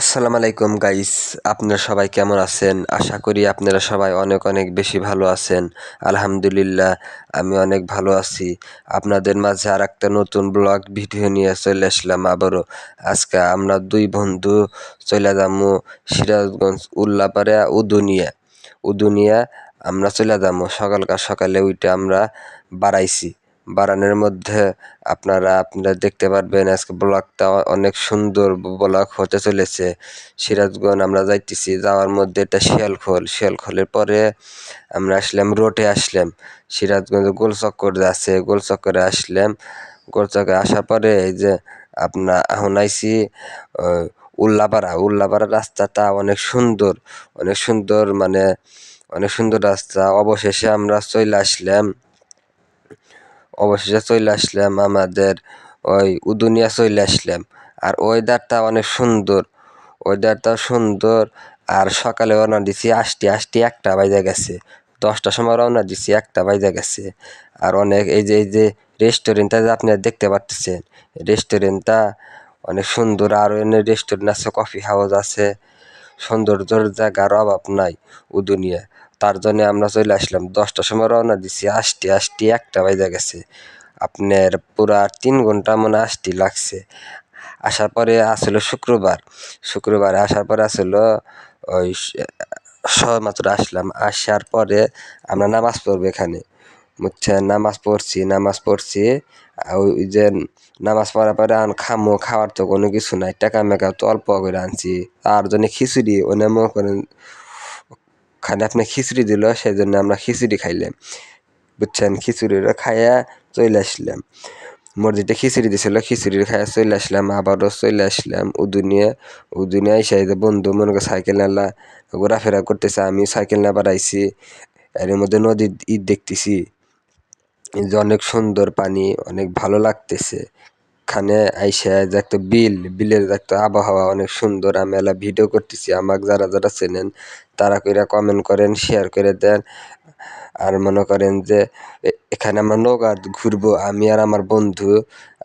আসসালামু আলাইকুম গাইস আপনারা সবাই কেমন আছেন? আশা করি আপনারা সবাই অনেক অনেক বেশি ভালো আছেন। আলহামদুলিল্লাহ, আমি অনেক ভালো আছি। আপনাদের মাঝে আর একটা নতুন ব্লগ ভিডিও নিয়ে চলে আসলাম আবারও। আজকে আমরা দুই বন্ধু চলে যাব সিরাজগঞ্জ উল্লাপাড়া উদুনিয়া। উদুনিয়া আমরা চলে যাব সকালকার সকালে উইটা আমরা বাড়াইছি। বাড়ানোর মধ্যে আপনারা আপনারা দেখতে পারবেন আজকে ব্লগটা অনেক সুন্দর ব্লগ হতে চলেছে। সিরাজগঞ্জ আমরা যাইতেছি, যাওয়ার মধ্যে এটা শিয়ালখোল, শিয়ালখোলের পরে আমরা আসলাম, রোডে আসলাম। সিরাজগঞ্জ গোল চক্কর আছে গোল চক্করে আসলাম। গোল চক্করে আসার পরে এই যে আপনার এখন আইসি উল্লাপাড়া। উল্লাপাড়া রাস্তাটা অনেক সুন্দর অনেক সুন্দর মানে অনেক সুন্দর রাস্তা। অবশেষে আমরা চলে আসলাম। অবশেষে চলে আসলাম আমাদের ওই উদুনিয়া চলে আসলাম। আর ওয়েদারটা অনেক সুন্দর ওয়েদারটা সুন্দর। আর সকালে রওনা দিছি আসতে আসতে একটা বাজে গেছে। দশটার সময় রওনা দিছি, একটা বাজে গেছে। আর অনেক, এই যে এই যে রেস্টুরেন্টটা যে আপনারা দেখতে পাচ্ছেন রেস্টুরেন্টটা অনেক সুন্দর। আর এনে রেস্টুরেন্ট আছে কফি হাউস আছে। সৌন্দর্যর জায়গার অভাব নাই উদুনিয়া। তার জন্য আমরা চলে আসলাম। দশটার সময় রওনা দিছি। আসতে আসতে একটা বাজে গেছে। আপনার পুরা তিন ঘণ্টা মনে আসতে লাগছে। আসার পরে আসলো শুক্রবার। শুক্রবারে আসার পরে আসলো ওই সবেমাত্র আসলাম। আসার পরে আমরা নামাজ পড়ব এখানে। বুঝছেন? নামাজ পড়ছি নামাজ পড়ছি। ওই যে নামাজ পড়ার পরে আন খামো, খাওয়ার তো কোনো কিছু নাই। টাকা মেকা তো অল্প করে আনছি। তার জন্য খিচুড়ি ওনে মনে করেন খানে আপনি খিচুড়ি দিল সেই জন্য আমরা খিচুড়ি খাইলাম। বুঝছেন? খিচুড়িটা খাইয়া চলে আসলাম। মসজিদে খিচুড়ি দিছিল খিচুড়ি খাইয়া চলে আসলাম, আবারও চলে আসলাম। উদুনিয়া উদুনিয়া এসে যে বন্ধু মনে করে সাইকেল নালা ঘোরাফেরা করতেছে আমি সাইকেল না বাড়াইছি এর মধ্যে নদীর ঈদ দেখতেছি। যে অনেক সুন্দর পানি, অনেক ভালো লাগতেছে। খানে আইসা যে একটা বিল, বিলের একটা আবহাওয়া অনেক সুন্দর, আমি এলা ভিডিও করতেছি, আমাকে যারা যারা চেনেন, তারা কইরা কমেন্ট করেন শেয়ার করে দেন। আর মনে করেন যে এখানে আমরা নৌকা ঘুরবো, আমি আর আমার বন্ধু,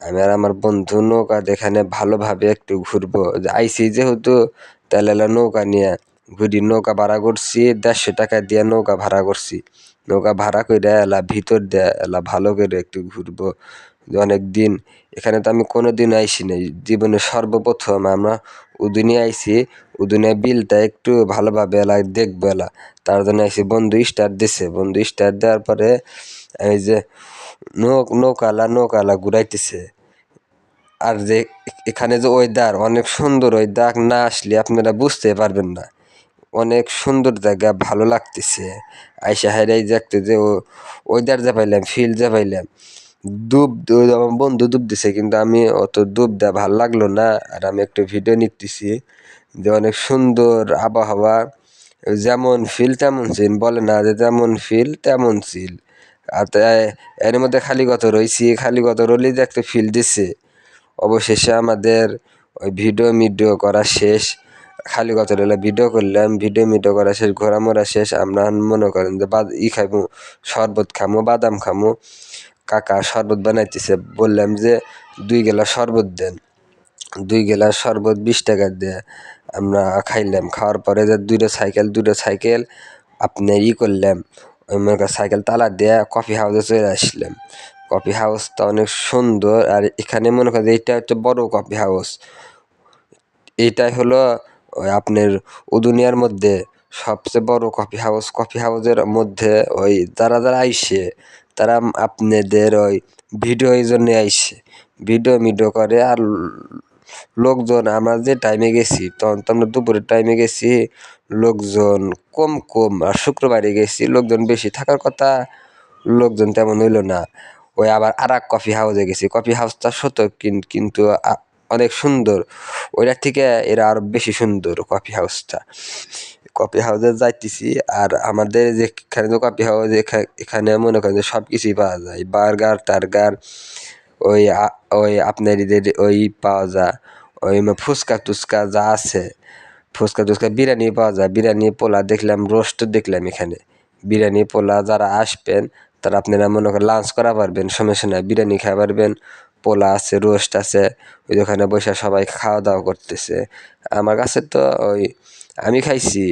আমি আর আমার বন্ধু নৌকা এখানে ভালোভাবে একটু ঘুরবো। আইসি যেহেতু, তাহলে নৌকা নিয়ে ঘুরি, নৌকা ভাড়া করছি, দেড়শো টাকা দিয়ে নৌকা ভাড়া করছি। নৌকা ভাড়া করে এলা ভিতর দিয়ে এলা ভালো করে একটু ঘুরবো। অনেক দিন, এখানে তো আমি কোনো দিন আইসি নাই। জীবনে সর্বপ্রথম আমরা উদুনিয়া আইসি উদুনিয়া বিলটা একটু ভালোভাবে এলা দেখব এলা। তার জন্য আইসি বন্ধু স্টার দিছে। বন্ধু স্টার দেওয়ার পরে এই যে নৌ নৌকালা নৌকালা ঘুরাইতেছে। আর যে এখানে যে ওয়েদার অনেক সুন্দর ওয়েদার না আসলে আপনারা বুঝতে পারবেন না। অনেক সুন্দর জায়গা, ভালো লাগতেছে। আইসা হাইরাই দেখতে যে ওয়েদার যা পাইলাম ফিল যা পাইলাম। ডুব আমার বন্ধু ডুব দিছে, কিন্তু আমি অত ডুব দেওয়া ভালো লাগল না, আর আমি একটু ভিডিও নিতেছি যে অনেক সুন্দর আবহাওয়া, যেমন ফিল তেমন সিল বলে না যে যেমন ফিল তেমন সিল আর তাই এর মধ্যে খালি কত রয়েছি খালি কত রলি যে একটা ফিল দিছে। অবশেষে আমাদের ওই ভিডিও মিডিও করা শেষ, খালি কথা রইলে ভিডিও করলাম ভিডিও মিডিও করা শেষ, ঘোরামোরা শেষ, আমরা মনে করেন যে ই খাইবো শরবত খামো, বাদাম খামো কাকা শরবত বানাইতেছে, বললাম যে দুই গেলা শরবত দেন। দুই গেলা শরবত বিশ টাকা দিয়ে আমরা খাইলাম। খাওয়ার পরে যে দুইটা সাইকেল দুটো সাইকেল আপনি ই করলাম, ওই সাইকেল তালা দিয়ে কফি হাউসে চলে আসলাম। কফি হাউসটা অনেক সুন্দর আর এখানে মনে করেন এইটা হচ্ছে বড় কফি হাউস এইটাই হলো ওই আপনার উদুনিয়ার মধ্যে সবচেয়ে বড় কফি হাউস কফি হাউসের মধ্যে ওই যারা যারা আইসে তারা আপনাদের ওই ভিডিও এই জন্যে আইসে। ভিডিও মিডিও করে আর লোকজন, আমরা যে টাইমে গেছি, তখন তো আমরা দুপুরের টাইমে গেছি, লোকজন কম কম, আর শুক্রবারে গেছি, লোকজন বেশি থাকার কথা, লোকজন তেমন হইল না। ওই আবার আর কফি হাউসে গেছি। কফি হাউসটা ছোট কিন্তু অনেক সুন্দর। ওইটার থেকে এরা আরও বেশি সুন্দর কফি হাউসটা কফি হাউসে যাইতেছি, আর আমাদের যেখানে যে কফি হাউস এখানে মনে করেন যে সব কিছুই পাওয়া যায়। বার্গার, টার্গার, ওই ওই আপনার ঈদের ওই পাওয়া যায়। ওই ফুচকা টুচকা যা আছে, ফুচকা টুচকা বিরিয়ানি পাওয়া যায়। বিরিয়ানি পোলা দেখলাম রোস্ট দেখলাম এখানে। বিরিয়ানি পোলা যারা আসবেন, তারা আপনারা মনে করেন লাঞ্চ করা পারবেন, সমস্যা নাই। বিরিয়ানি খাওয়া পারবেন। পোলা আছে, রোস্ট আছে, ওই ওখানে বসে সবাই খাওয়া দাওয়া করতেছে। আমার কাছে তো ওই, আমি খাইছি,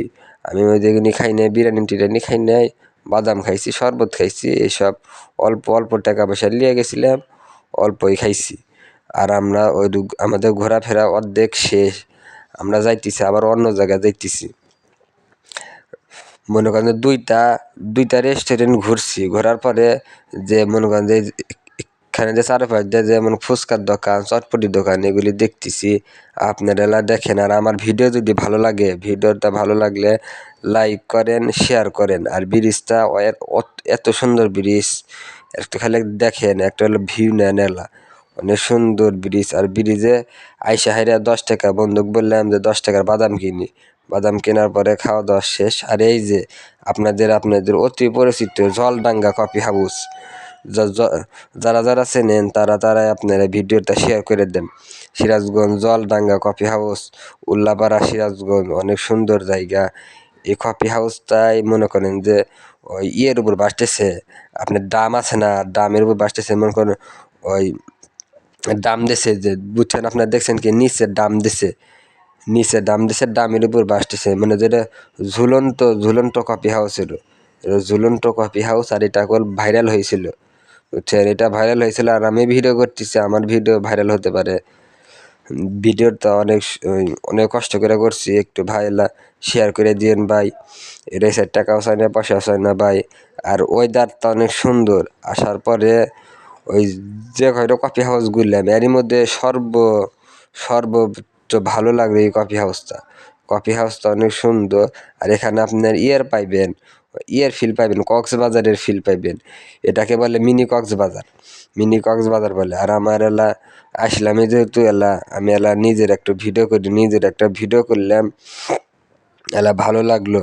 আমি ওই যেগুনি খাই নাই, বিরিয়ানি টিরিয়ানি খাই নাই, বাদাম খাইছি, শরবত খাইছি, এইসব অল্প অল্প টাকা পয়সা নিয়ে গেছিলাম, অল্পই খাইছি। আর আমরা ওই আমাদের ঘোরাফেরা অর্ধেক শেষ, আমরা যাইতেছি আবার অন্য জায়গায় যাইতেছি। মনে করেন দুইটা দুইটা রেস্টুরেন্ট ঘুরছি, ঘোরার পরে যে মনে করেন যে এখানে যে চারপাশ যেমন ফুচকার দোকান, চটপটির দোকান, এগুলি দেখতেছি। আপনারা দেখেন আর আমার ভিডিও যদি ভালো লাগে, ভিডিওটা ভালো লাগলে লাইক করেন, শেয়ার করেন। আর ব্রিজটা এত সুন্দর ব্রিজ, একটু খালি দেখেন, একটা হলো ভিউ নেন এলা। অনেক সুন্দর ব্রিজ, আর ব্রিজে আইসা হাইরা দশ টাকা বন্দুক বললাম যে দশ টাকার বাদাম কিনি। বাদাম কেনার পরে খাওয়া দাওয়া শেষ। আর এই যে আপনাদের আপনাদের অতি পরিচিত জলডাঙ্গা কফি হাউস যারা যারা চেনেন, তারা তারা আপনারা ভিডিওটা শেয়ার করে দেন। সিরাজগঞ্জ জলডাঙ্গা কফি হাউস উল্লাপাড়া সিরাজগঞ্জ, অনেক সুন্দর জায়গা। এই কফি হাউসটাই মনে করেন যে, ওই ইয়ের উপর বাসতেছে, আপনার ডাম আছে না ডামের উপর বাসতেছে, মনে করেন ওই ডাম দিছে যে, বুঝছেন আপনার দেখছেন কি, নিচে ডাম দিছে। নিচে ডাম দিছে ডামের উপর বাসতেছে। মানে যেটা ঝুলন্ত ঝুলন্ত কফি হাউসের ঝুলন্ত কফি হাউস আর এটা কল ভাইরাল হয়েছিল। এটা ভাইরাল হয়েছিল আর আমি ভিডিও করতেছি, আমার ভিডিও ভাইরাল হতে পারে। ভিডিওটা অনেক অনেক কষ্ট করে করছি, একটু ভাইলা শেয়ার করে দিয়েন ভাই। সাইড টাকাও চাই না, পয়সাও চাই না ভাই। আর ওয়েদারটা অনেক সুন্দর, আসার পরে ওই যে কয়টা কফি হাউস ঘুরলাম, এরই মধ্যে সর্ব সর্বোচ্চ ভালো লাগবে এই কফি হাউসটা কফি হাউসটা অনেক সুন্দর, আর এখানে আপনার ইয়ার পাইবেন। ইয়ের ফিল পাইবেন, কক্সবাজারের ফিল পাইবেন। এটাকে বলে মিনি কক্সবাজার। মিনি কক্সবাজার বলে। আর আমার এলা আসলামই যেহেতু এলা, আমি এলা নিজের একটা ভিডিও করি, নিজের একটা ভিডিও করলাম, এলা ভালো লাগল।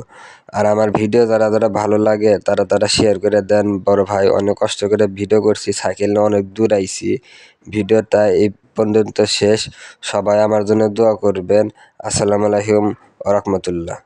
আর আমার ভিডিও যারা যারা ভালো লাগে, তারা তারা শেয়ার করে দেন। বড় ভাই, অনেক কষ্ট করে ভিডিও করছি সাইকেল নিয়ে অনেক দূর আইছি। ভিডিওটা এই পর্যন্ত শেষ। সবাই আমার জন্য দোয়া করবেন। আসসালামু আলাইকুম রহমতুল্লাহ।